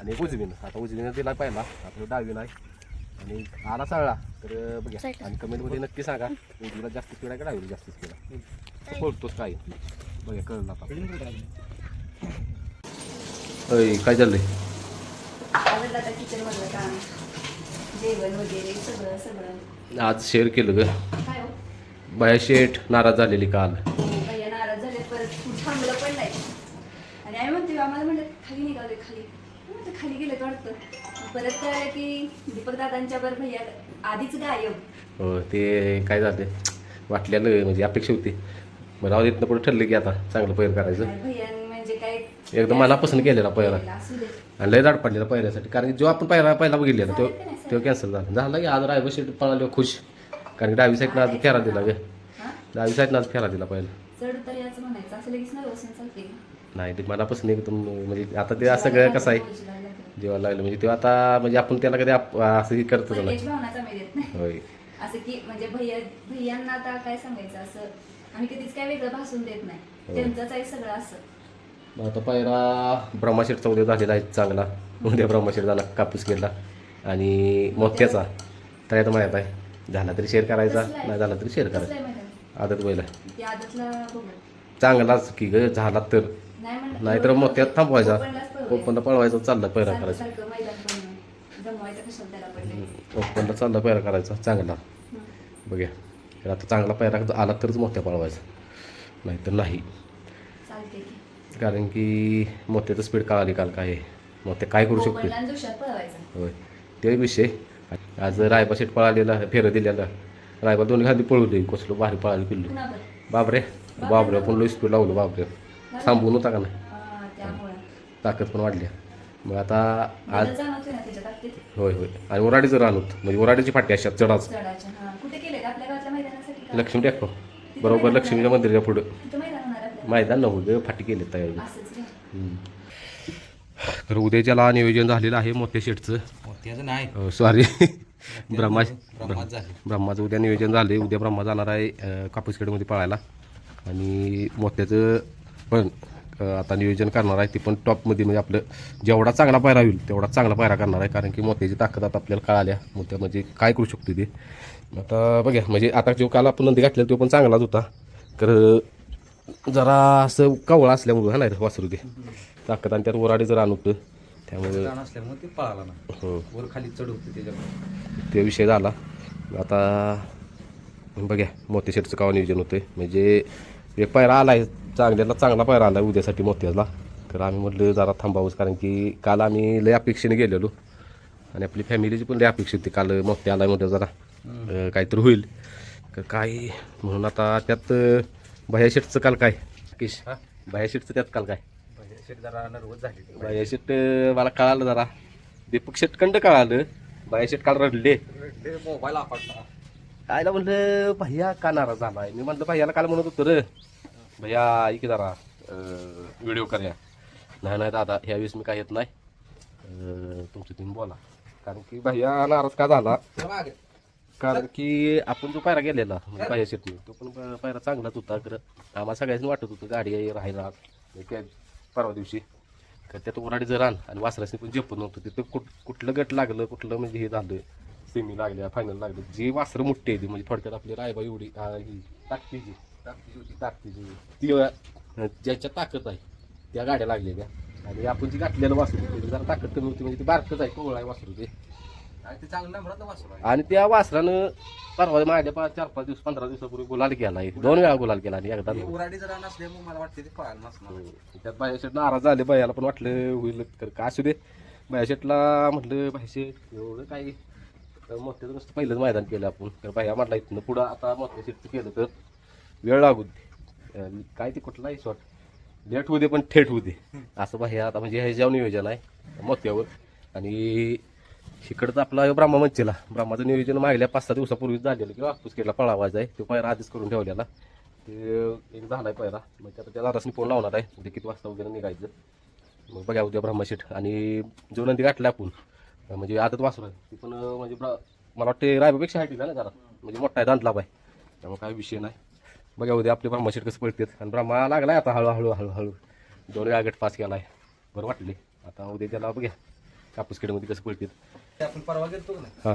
आणि एक उजवीनं आता उजवीनं दिला पहिला आता डावीनं आहे. आणि आला चालला तर बघा. आणि कमेंटमध्ये नक्की सांगा उजवीला जास्त आहे का डावीला जास्त आहे? पळतोच काय. बघा कळलं आता. काय चाललंय? आवडलं आता किचन मधलं काम. जेवण वगैरे सगळं सगळं. आज शेअर केलं ग. काय हो? बाया शेठ नाराज झालेली काल. भैया नाराज झाले परत थांबलं पण नाही. आणि आम्ही म्हणते आम्हाला म्हणलं खाली निघाले खाली. म्हणते खाली गेले वाटतं. परत कळलं की दीपक दादांच्या बर भैया आधीच गायब. हो ते काय झालं वाटलेलं म्हणजे अपेक्षा होती. मग राहू तिथनं पुढे ठरलं की आता चांगलं पैर करायचं म्हणजे काय एकदम मनापासून केलेला पहिला असू दे. आणि लय दाट पडलेला पहिल्यासाठी कारण की जो आपण पहिला पहिला बघितलेला तो तो कॅन्सल झाला. झाला की आज रायबा शेट पळाले खुश. कारण की डावी साईडनं आज फेरा दिला ग. हा? डावी साईडनं आज फेरा दिला पहिला. चढ तर याचं म्हणायचं. असं लगेच नाही बसून चालते? नाही ते मनापासून एकदम म्हणजे आता ते असं सगळं कसं आहे? जीवाला लागलं. जेव्हा लागलं म्हणजे तेव्हा आता म्हणजे आपण त्याला कधी असं हे करतो नाही. पहिल्याच भावनाचा मी देत नाही. होय. असं की म्हणजे भैया भैयांना आता काय सांगायचं? असं आम्ही कधीच काय वेगळं भासून देत नाही. हो. त्यांचंच आहे सगळं असं. मग आता पहिला ब्रह्माशेठचा उद्या झालेला आहे चांगला. उद्या ब्रह्माशेठ झाला कापूस केला आणि मोत्याचा. तयार माहीत आहे. झाला तरी शेअर करायचा? नाही झाला तरी शेअर करायचा? आदत बैल चांगलाच की ग झाला तर. नाहीतर मोत्यात थांबवायचा. ओपनलाच पळवूया. ओपनला पळवायचा चालला पैरा करायचा. ओपनला चालला पैरा करायचा चांगला. बघूया. आता चांगला पैरा आला तरच मोत्या पळवायचा. नाहीतर नाही. की. कारण की मोत्याचं स्पीड कळाली काल काय? मोत्या काय करू शकतो होय. ते विषय. आज रायबा शेट पळालेला फेरं दिलेला. रायबा दोन्ही खाली पळवली कसलं भारी पळाली पिल्लू. बापरे बापरे पण लई स्पीड लावलं बापरे थांबून होता का नाही ताकद पण वाढली. मग आता आज होय होय. आणि ओराडीचं राहणूत म्हणजे ओराडीची फाटी अशा चढाच? लक्ष्मी टेकतो बरोबर लक्ष्मीच्या मंदिराच्या पुढं. मैदान होणार आपल्या मैदान नव्हतं फाटी केले तयारी. तर उद्याच्याला नियोजन झालेलं आहे मोठ्या शेटचं नाही. सॉरी ब्रह्मा ब्रह्माच उद्या नियोजन झाले उद्या ब्रह्मा जाणार आहे कापूसखेडमध्ये पळायला. आणि मोत्याचं पण आता नियोजन करणार आहे ते पण टॉपमध्ये म्हणजे आपलं जेवढा चांगला पायरा होईल तेवढा चांगला पायरा करणार आहे. कारण की मोत्याची ताकद आता आपल्याला कळाल्या. मोत्या म्हणजे काय करू शकतो ते? आता बघा म्हणजे आता जो काल आपण नंदी घातलेला तो पण चांगलाच होता. तर जरा असं कवळा असल्यामुळं हा नाही वासरू ते ताकद आणि त्यात वराडी जर आणतं त्यामुळे लहान असल्यामुळे ते पळाला ना हो. वर खाली चढ होते त्याच्यामुळे. ते विषय झाला. आता बघ्या. मोत्याशेटचं कावा नियोजन होतं म्हणजे एक पायरा आला आहे चांगल्याला चांगला पायरा आला उद्यासाठी मोत्याला तर आम्ही म्हटलं जरा थांबावंच कारण की काल आम्ही लय अपेक्षेने गेलेलो. आणि आपली फॅमिलीची पण लय अपेक्षा होती. काल मोत्या आला म्हटलं जरा काहीतरी होईल. तर काय म्हणून आता त्यात भया शेटचं काल काय? किश भया शेटचं त्यात काल काय? शेट जरा नर्वस झाली. भया शेट मला कळालं जरा. दीपक शेटकंड कळालं. भया शेट काल रडले मोबाईल आपटला. कायला म्हणलं भैया का नाराज झालाय? मी म्हणलं भैयाला काल म्हणत होतो रे. म्हणजे भैया ऐक जरा व्हिडिओ करूया. नाही नाही दादा ह्या वेळेस मी काय येत नाही. तुमच्या तुम्ही बोला. कारण की भैया नाराज का झाला? कारण की आपण जो पायरा गेलेला म्हणजे पाहिजे शेटने तो पण प- पायरा चांगलाच होता. खरं आम्हाला सगळ्यांनी वाटत होतं गाडी आहे, राहिला परवा दिवशी. तर त्यात उराडी जर आण आणि वासरासनी पण झेपत नव्हतं तिथं कुठ कुठलं गट लागलं कुठलं म्हणजे हे झालं सेमी लागल्या फायनल लागलं जी वासरं मोठी आहे ती म्हणजे थोडक्यात आपली रायबा एवढी ही टाकते जी. ताकदीची ती ज्याच्या ताकद आहे त्या गाड्या लागलेल्या आणि आपण जी घातलेलं वासरू होतं, ते जरा ताकद कमी होती म्हणजे ती बारकच आहे कोवळ आहे वासरू ते. आणि त्या वासरानं परवा माझ्या पाच चार पाच दिवस पंधरा दिवसापूर्वी गुलाल केला दोन वेळा गुलाल केला आणि एकदा हे त्यात बायाशेट नाराज झाले बायाला पण वाटलं होईल तर का असू दे. बायाशेटला म्हटलं बायशेट एवढं काही मोठ्याचं नुसतं पहिलंच मैदान केलं आपण. तर बाया म्हटलं इथनं पुढं आता मोठ्या शेटचं केलं तर वेळ लागू दे. काय ते कुठलाही शॉट लेट होऊ दे पण थेट होऊ दे. असं बाह्या आता म्हणजे ह्याच्यावर नियोजन आहे मोत्यावर. आणि इकडचं आपला ब्रह्मा मंचेला ब्रह्माचं नियोजन मागल्या पाच सहा दिवसापूर्वीच झालेलं किंवा केला पळावायचा आहे. तो पायरा आधीच करून ठेवलेला. ते एक झालाय पायरा मग त्यात त्या दादासनी फोन लावणार आहे. उद्या किती वाजता वगैरे निघायचं. मग बघा उद्या ब्रह्मशेठ आणि जो नंदी गाठला आपण म्हणजे आदत वासरू आहे. ती पण म्हणजे मला वाटते रायबापेक्षा हायटी ना जरा. म्हणजे मोठा आहे दांतला बाय त्यामुळे काय विषय नाही. बघा उद्या आपले ब्रह्मशेठ कसं पळतात आणि ब्रह्मा लागलाय आता हळूहळू हळूहळू. दोन वेळा गट पास केला आहे बरं वाटले. आता उद्या त्याला बघ्या. कापूस खेडमध्ये कसं पळतील ते आपण परवा गेलतो हां.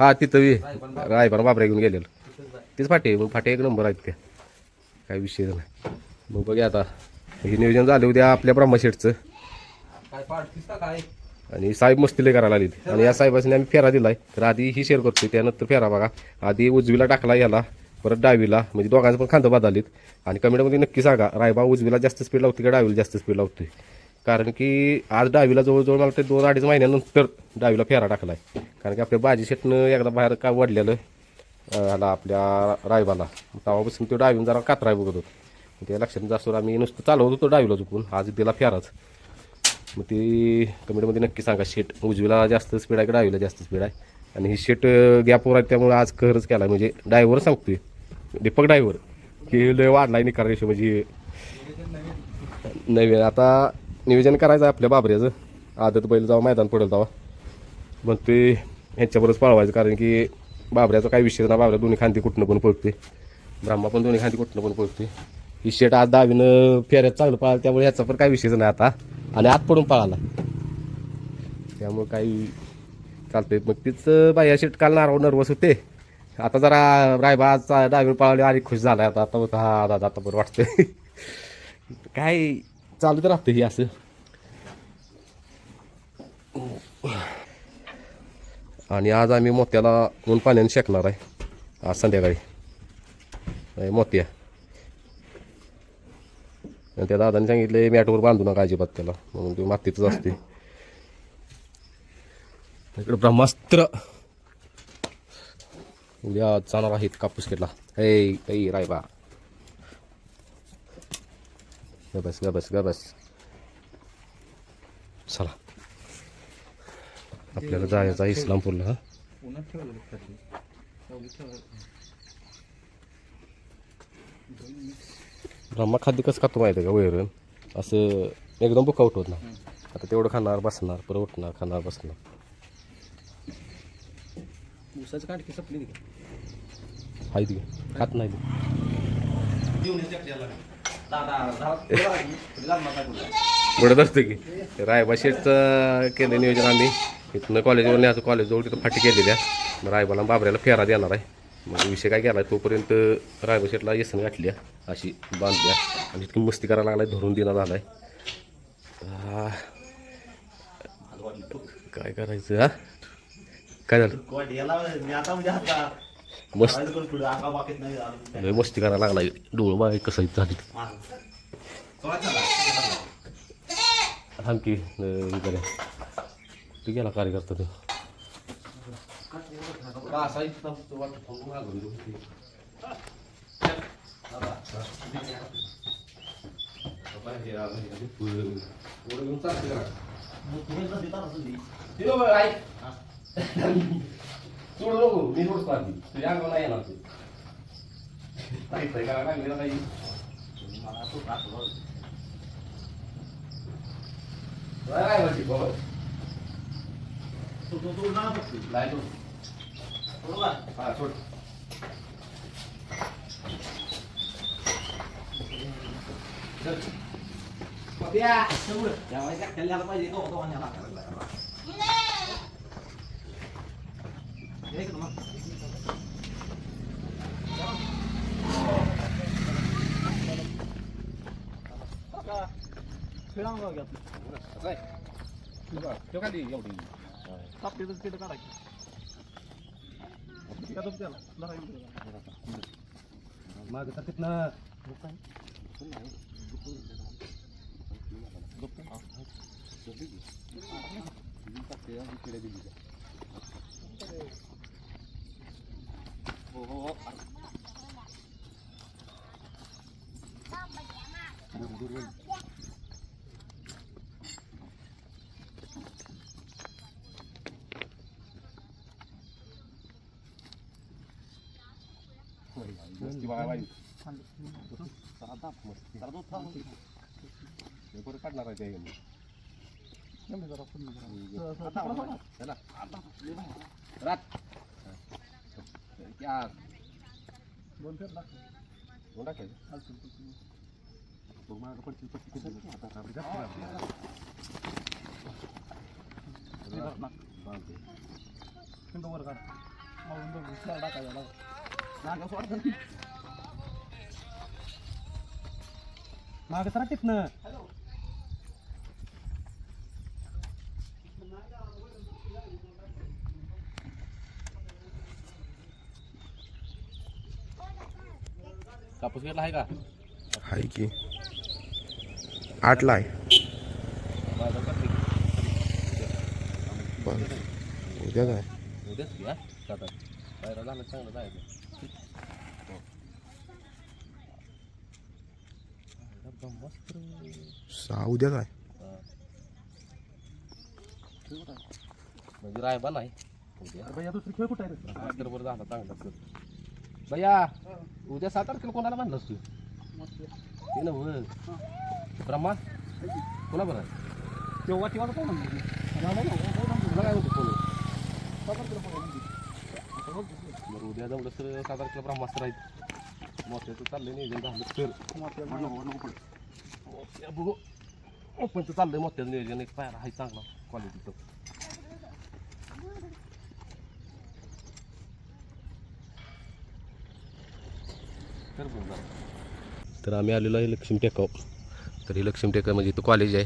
हा तिथं बी. रायबन बाबा. रायबार बाबऱ्या घेऊन गेलेलं. तेच फाटे मग फाटे एक नंबर आहेत त्या. काय विषय नाही. मग बघूया आता. हे नियोजन झालं उद्या आपल्या ब्रह्मशेठचं काय? आणि साहेब मस्तीला करायला आली आणि या साहेबाने आम्ही फेरा दिलाय. तर आधी ही शेअर करतो त्यानंतर फेरा बघा. आधी उजवीला टाकला याला परत डावीला. म्हणजे दोघांचं पण खांदा बदललीत. आणि कमेंटमध्ये नक्की सांगा रायबा उजवीला जास्त स्पीड लावते का डावीला जास्त स्पीड लावते कारण की आज डावीला जवळजवळ मला ते दोन अडीच महिन्यानंतर डावीला फेरा टाकला आहे कारण की आपल्या बाजी शेटनं एकदा बाहेर का वडलेलं अं, ह्याला आपल्या रायबाला. तेव्हापासून तो डावीन जरा कात्राय बघत होतो. त्या लक्षात जास्त आम्ही नुसतं चालवत होतो डावीला चुकून आज दिला फेराच. मग ती कमेंटमध्ये नक्की सांगा. शेट उजवीला जास्त स्पीड आहे का डावीला जास्त स्पीड आहे? आणि ही शेट गॅपवर आहे त्यामुळे आज कहरच केला. म्हणजे ड्रायव्हर सांगतोय. दीपक ड्रायव्हर की लय वाढलाय निकार रेशो म्हणजे नवीन आता नियोजन करायचं आहे आपल्या बाबऱ्याचं. आदत बैल जावा मैदान पडेल जावा मग ते ह्यांच्याबरोबरच पळवायचं. कारण की बाबऱ्याचा काही विषय ना बाबऱ्या दोन्ही खांदी कुठनं पण पळते ब्रह्मा पण दोन्ही खांदी कुठनं पण पळते ही शेट आज दहावीनं फेऱ्यात चांगलं पाळलं. त्यामुळे ह्याचा पण काही विषयच नाही आता. आणि आत पडून पळाला. त्यामुळे काही चालतंय. मग तीच बाया शेट काल नारळ नर्वस होते. आता जरा रायबा आज पळाले आणि खुश झाला आता. आता होता हा दादा आता बरं वाटतंय. काय चालू तर राहतं हे असं. आणि आज आम्ही मोत्याला ऊन पाण्याने शेकणार आहे. आज संध्याकाळी. मोत्या. त्या दादाने सांगितले मॅटवर बांधू नका अजिबात त्याला. म्हणून ते मातीतच असते. इकडं ब्रह्मास्त्र. उद्या जाणार आहेत कापूस केला हे ऐ रायबा बा. बस ग बस ग बस चला. आपल्याला जायचं आहे इस्लामपूरला हा? ठेवलं. ब्रह्मा खाद्य कसं खातो माहिती आहे का वैरण? असं एकदम बुकाउट होत ना आता तेवढं खाणार बसणार परत उठणार खाणार बसणार. ऊसाची काटकी संपली ती. हाय ती. खात नाही बडत असतं की. रायबा शेठचं केलं नियोजन आम्ही इथनं कॉलेजवर न्यायचं. कॉलेजजवळ तिथं फाटी केलेल्या रायबाला बाबऱ्याला फेरा देणार आहे. मग विषय काय केला तोपर्यंत रायबशेटला येसन गाठल्या अशी बांधल्या. आणि इतकी मस्ती करायला लागलाय धरून दिला झालाय. आहे काय करायचं हा? काय झालं? मस्त. मस्ती करायला लागलाय. डोळ बाय कसं झाली. थांब की अं, गेला करूया. तू. गेला कार्यकर्ता तू सोडू नको मी रोड पाहते तुझ्या नाही येणार तू. पाहिजे का लागलेला काही काय म्हणते बाबा? तो- तो- ना बघतो. लाय तो सोडू का? हा सोड चल पप्या तेवढं. त्या वेळेस एकट्याला यायला पाहिजे, दोघं- दोघांना यायला लागायला. हे इकडं मग. खेळावं लागेल आपलं. असं आहे ठेव खाली एवढी कापते तर तिथं काढायची. एका धुपट्याला. जरा इकडं. माग तर तिथनं हो, हो, हो. मस्ती बघा बाई जरा दाब. जरा दूध थांब. हे परत काढणार आहे ते एवढं जरा पुढं जरा. आता बघा. चला आता लय बाहेर. रात क्या दोन फेर लागतात. कोण टाकायचं चालतं, चालतं. मग मागं पडतील पट्टी किती आता आपली जास्त लागते. हे धर ना. पिंड वर काढ मारून बघ, उसळा टाकायला लाव. मागं सरा तिथनं. कापूस घेतला आहे का? हाय की. आठला आहे. बाजार करते पण उद्या काय उद्याच घ्या जातात पायरा झालं चांगलं जायचं एकदम मस्त रे. सहा उद्या काय? म्हणजे रायबा नाही उद्या. भैया दुसरी खेळ कुठं आहे रे? मास्तर बरं झाला चांगला तर भैया उद्या सात तारखेला कोणाला म्हणलास तू ते ना ब्रह्मा कोणा बरं आहे? तेव्हा तेव्हा कोण? तुला काय म्हणतो कोण? बरं उद्या जमलं तर सात तारखेला ब्रह्मास्त्र आहेत. मोठ्याचं चाललंय नियोजन झालं तर. बघू ओपनचं चाललंय मोठ्याचं नियोजन एक पायरा आहे चांगला क्वालिटीचं तर बघ तर आम्ही आलेलो आहे लक्ष्मी टेकाव तर हे लक्ष्मी टेकाव म्हणजे इथं कॉलेज आहे.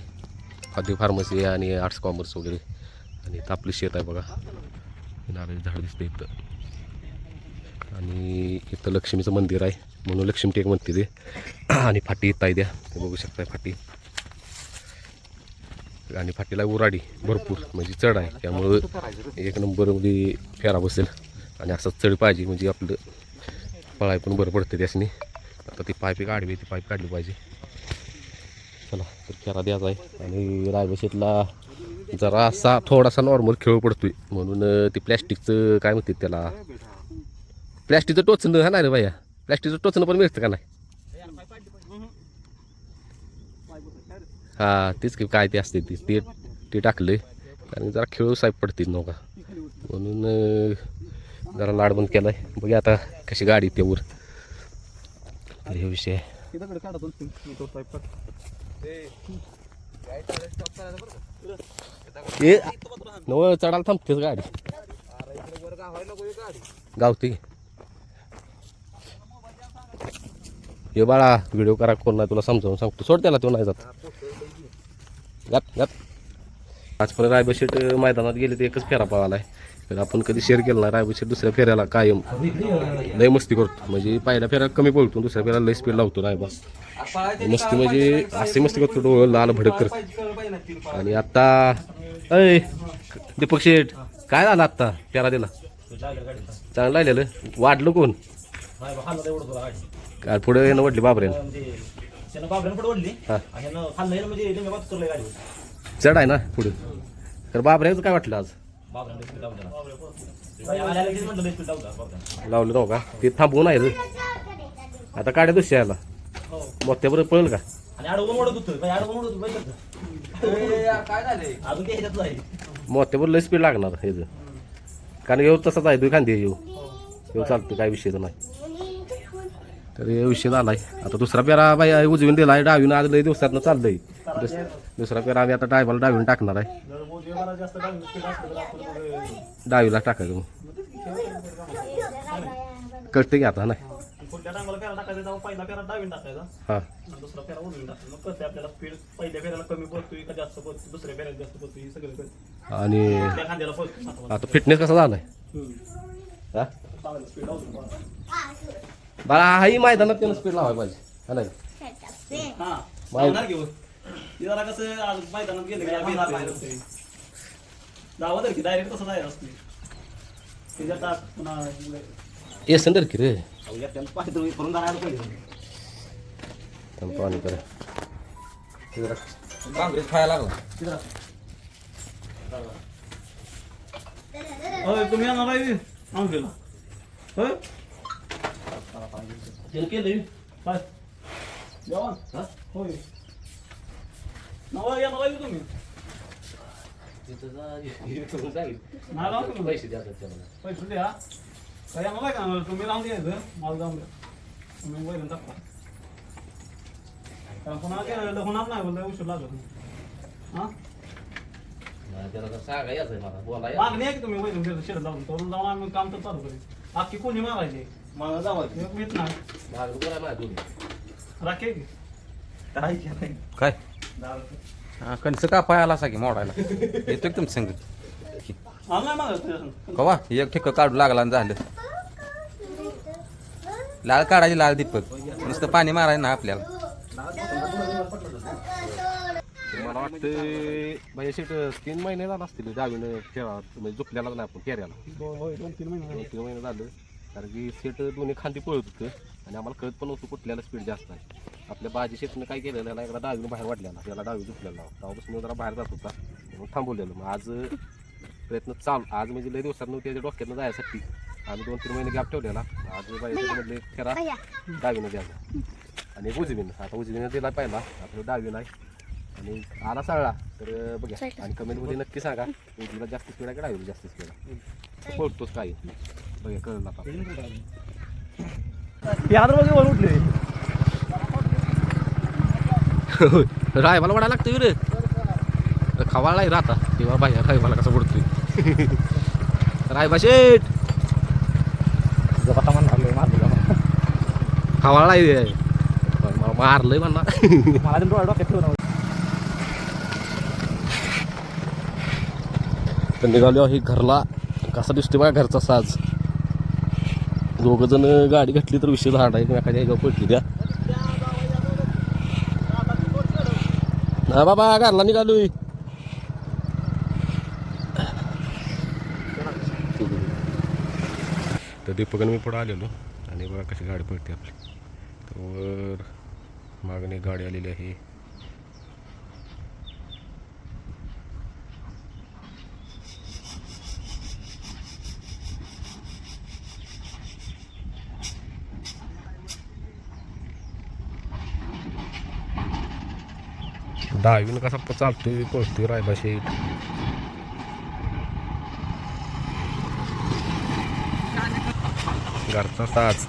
खाद्य फार्मसी आहे आणि आर्ट्स कॉमर्स वगैरे. आणि इथं आपलं शेत आहे बघा. नारळी झाड दिसतं इथं. आणि इथं लक्ष्मीचं मंदिर आहे. म्हणून लक्ष्मी टेक म्हणते ते. आणि फाटी इथं आहे द्या ते बघू शकताय फाटी. आणि फाटीला उराडी भरपूर म्हणजे चढ आहे. त्यामुळं एक नंबरमध्ये म्हणजे फेरा बसेल. आणि असं चढ पाहिजे म्हणजे आपलं पळाय पण बरं पडतं त्यासनी. आता ती पाईप एक आडवी ती पाईप काढली पाहिजे. चला तर फेरा द्यायचा आहे. आणि रायबशेतला जरा असा थोडासा नॉर्मल खेळ पडतोय. म्हणून ते प्लॅस्टिकचं काय म्हणतात त्याला? प्लॅस्टिकचं टोचणं हा ना रे भैया? प्लॅस्टिकचं टोचणं पण मिळतं का नाही? हा तेच की काय ते असते ते ते ते टाकले आणि जरा खेळू साहेब पडतील नका म्हणून जरा लाड बंद केलाय. बघ आता कशी गाडी त्यावर तर हे विषय. आहे. चढायला थांबतेच गाडी. गावती. हे बाळा व्हिडिओ करा कोण नाही तुला समजावून सांगतो. सोड त्याला तो नाही जात. गात गात आजपर्यंत रायबशेट मैदानात गेले ते एकच फेरा पळालाय. आहे आपण कधी शेअर केला नाही रायबशेट दुसऱ्या फेऱ्याला कायम. लय मस्ती करतो. म्हणजे पहिल्या फेऱ्या कमी पळतो दुसऱ्या फेऱ्याला लय स्पीड लावतो रायबा. मस्ती म्हणजे असे मस्ती करतो डोळं लाल भडक करत. आणि आत्ता अय दीपक शेठ काय झालं आत्ता? फेरा दिला. चांगलं राहिलेलं. वाढलं कोण? काय पुढे येणं वाढली बाबरेन हा. म्हणजे गाडी चढ आहे ना पुढे. तर बाबऱ्याचं काय वाटलं आज? लावलं लावलं नव्ह का? ते थांबवून आहे रे. आता काढ्या दुसऱ्या याला. मोठ्याबरोबर पळेल का? ते मोठ्याबरोबर लय स्पीड लागणार ह्याचं कारण येऊ तसाच आहे दुई खांदे येऊ. येऊ चालतं काय विषयच नाही. तर हे विषय झालाय आता दुसरा पेरा बाई आहे, उजवीन दिलाय डावीन आज लय दिवसातनं चाललंय. दुस- दुसरा पेरा आम्ही आता डायबाला डावीन टाकणार आहे. जर जास्त असलं तर आपण मग डावीला टाकायचं मग. कळतं की आता नाही. टांगाला फेरा टाकायचा तेव्हा पहिला फेरा डावीन टाकायचा हां. आणि दुसरा फेरा टाकायचा मग आपल्याला स्पीड पहिल्या फेऱ्याला कमी पडतोय का जास्त पडतोय दुसऱ्या फेऱ्याला जास्त पडतोय हे सगळं कळतं. आणि त्या खांद्याला पडतो आता फिटनेस कसा झालाय? हा? चांगलं स्पीड बाळा हाही मैदानात त्यानं स्पीड लावायला पाहिजे. हा हा. लावणार की हो. ते जरा कसं आज मैदानात गेलं की. जावं तर की डायरेक्ट तसं जायचं असते त्याच्यात टाक पुन्हा ये संदर की रे. पाहिजे तुम्ही करून पाहिजे थांब पाणी कर. काँग्रेस खायला लागला. होय तुम्ही येणार आहे? आमच्याला होय? केलं काय जेवण हा? होय नवा येणार आहे तुम्ही नाही लावून तुम्ही पैसे द्या त्याला पैसे द्या काय येणार आहे का तुम्ही लावून द्यायचं मला जाऊन द्या तुम्ही वैरण टाकता कारण पुन्हा केलं होणार नाही बोललं उशीर लागत हा नाही, त्याला तर सांगा यायचं आहे मला बोला मागणी आहे की तुम्ही वैरून गेलो शेड जाऊन करून जाऊन आम्ही काम तर चालू करेन अख्खी कोणी मागायची मला मीच माझ्या दोन्ही. राखे की? काय? केलं काय? हा कणसं कापाय आला की मोडायला. येतो की तुमचं संग नाही तुझ्या कवा? एक ठिक काढू लागला आणि झालं. लाल काढायची लाल दीपक. नुसतं पाणी मारायचं ना आपल्याला. मला वाटतं भाई शेट तीन महिने झाला असतील डावीनं खेळा म्हणजे झुकल्याला नाही आपण केऱ्याला. होय दोन तीन महिने दोन तीन महिने झालं. कारण की सेट दोन्ही खांदी पळत होतं आणि आम्हाला कळत पण नव्हतं कुठल्याला स्पीड जास्त आहे. आपल्या बाजी शेटनं काय केलेलं त्याला एकदा डावीनं बाहेर वाढलेला त्याला डावी झुकलेला तेव्हापासून जरा बाहेर जात होता म्हणून थांबवलेलं. मग आज प्रयत्न चालू आज म्हणजे लय दिवसात त्याच्या डोक्यातनं जायसाठी. आम्ही दोन तीन महिने गॅप ठेवलेला. आज म्हटले फेरा डावीनं द्यायचा आणि एक उजवीनं. आता उजवीनं दिला पहिला आपलं डावीनं आहे. आणि आला सगळा. तर बघा आणि कमेंटमध्ये नक्की सांगा उजवीला जास्त स्पीड आहे का डावीला जास्त स्पीड आहे? पळतोच काही. राय मला वाढायला लागतं रे खवाळला राहता तेव्हा बाहेर राय मला कसं पडतोय रायबा शेट जपाटा म्हणणार मारलं खवाळला मारलंय म्हणा मला डोळा डोक्यात ठेवून तर निघालो आहे घरला. कसा दिसतोय बघा घरचा साज. दोघंजण गाडी घातली तर विषय झाड आहे एखाद्या एका पडली द्या. हा बाबा घरला निघालो तर दीपक मी पुढं आलेलो. आणि बघा कशी गाडी पडते आपली. तर मागणी गाडी आलेली आहे. दहावीनं कसा चालतोय पोचतोय रायबा शेठ घरचा साच